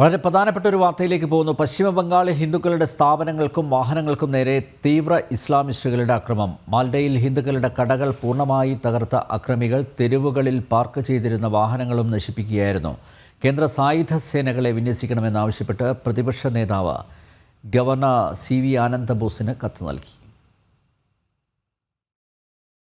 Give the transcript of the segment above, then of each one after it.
വളരെ പ്രധാനപ്പെട്ട ഒരു വാർത്തയിലേക്ക് പോകുന്നു. പശ്ചിമ ബംഗാളിൽ ഹിന്ദുക്കളുടെ സ്ഥാപനങ്ങൾക്കും വാഹനങ്ങൾക്കും നേരെ തീവ്ര ഇസ്ലാമിസ്റ്റുകളുടെ അക്രമം. മാൽഡയിൽ ഹിന്ദുക്കളുടെ കടകൾ പൂർണമായി തകർത്ത അക്രമികൾ തെരുവുകളിൽ പാർക്ക് ചെയ്തിരുന്ന വാഹനങ്ങളും നശിപ്പിക്കുകയായിരുന്നു. കേന്ദ്ര സായുധ സേനകളെ വിന്യസിക്കണമെന്നാവശ്യപ്പെട്ട് പ്രതിപക്ഷ നേതാവ് ഗവർണർ സി വി ആനന്ദബോസിന് കത്ത് നൽകി.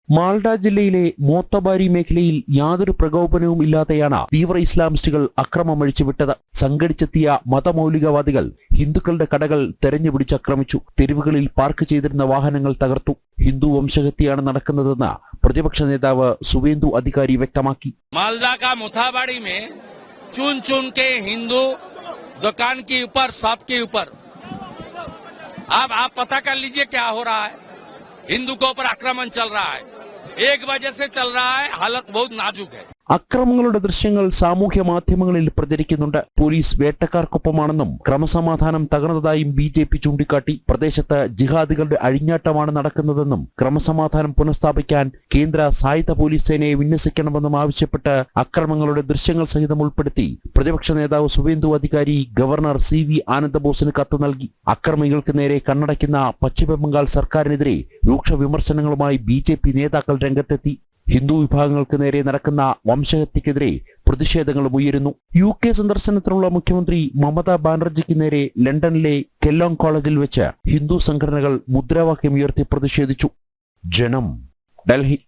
മാൾഡ ജില്ലയിലെ മോത്തബാരി മേഖലയിൽ യാതൊരു പ്രകോപനവും ഇല്ലാതെയാണ് തീവ്ര ഇസ്ലാമിസ്റ്റുകൾ അക്രമം അഴിച്ചുവിട്ടത് സംഘടിച്ചെത്തിയ മതമൗലികവാദികൾ ഹിന്ദുക്കളുടെ കടകൾ തെരഞ്ഞുപിടിച്ച് ആക്രമിച്ചു തെരുവുകളിൽ പാർക്ക് ചെയ്തിരുന്ന വാഹനങ്ങൾ തകർത്തു ഹിന്ദു വംശഹത്യയാണ് നടക്കുന്നതെന്ന് പ്രതിപക്ഷ നേതാവ് സുവേന്ദു അധികാരി വ്യക്തമാക്കി मालदा का मुथाबाड़ी में चुन चुन के हिंदू दुकान के ऊपर शॉप के ऊपर अब आप पता कर लीजिए क्या हो रहा है हिंदू के ऊपर आक्रमण चल रहा है एक वजह से चल रहा है हालत बहुत नाजुक है। അക്രമങ്ങളുടെ ദൃശ്യങ്ങൾ സാമൂഹ്യ മാധ്യമങ്ങളിൽ പ്രചരിക്കുന്നുണ്ട്. പോലീസ് വേട്ടക്കാർക്കൊപ്പമാണെന്നും ക്രമസമാധാനം തകർന്നതായും ബി ജെ പി ചൂണ്ടിക്കാട്ടി പ്രദേശത്ത് ജിഹാദികളുടെ അഴിഞ്ഞാട്ടമാണ് നടക്കുന്നതെന്നും ക്രമസമാധാനം പുനഃസ്ഥാപിക്കാൻ കേന്ദ്ര സായുധ പോലീസ് സേനയെ വിന്യസിക്കണമെന്നും ആവശ്യപ്പെട്ട് അക്രമങ്ങളുടെ ദൃശ്യങ്ങൾ സഹിതം ഉൾപ്പെടുത്തി പ്രതിപക്ഷ നേതാവ് സുവേന്ദു അധികാരി ഗവർണർ സി വി ആനന്ദബോസിന് കത്ത് നൽകി. അക്രമികൾക്ക് നേരെ കണ്ണടയ്ക്കുന്ന പശ്ചിമബംഗാൾ സർക്കാരിനെതിരെ രൂക്ഷ വിമർശനങ്ങളുമായി ബി നേതാക്കൾ രംഗത്തെത്തി. ഹിന്ദു വിഭാഗങ്ങൾക്ക് നേരെ നടക്കുന്ന വംശഹത്യക്കെതിരെ പ്രതിഷേധങ്ങളും ഉയരുന്നു. യു കെ സന്ദർശനത്തിനുള്ള മുഖ്യമന്ത്രി മമതാ ബാനർജിക്ക് നേരെ ലണ്ടനിലെ കെല്ലോങ് കോളേജിൽ വെച്ച് ഹിന്ദു സംഘടനകൾ മുദ്രാവാക്യം ഉയർത്തി പ്രതിഷേധിച്ചു. ജനം ഡൽഹി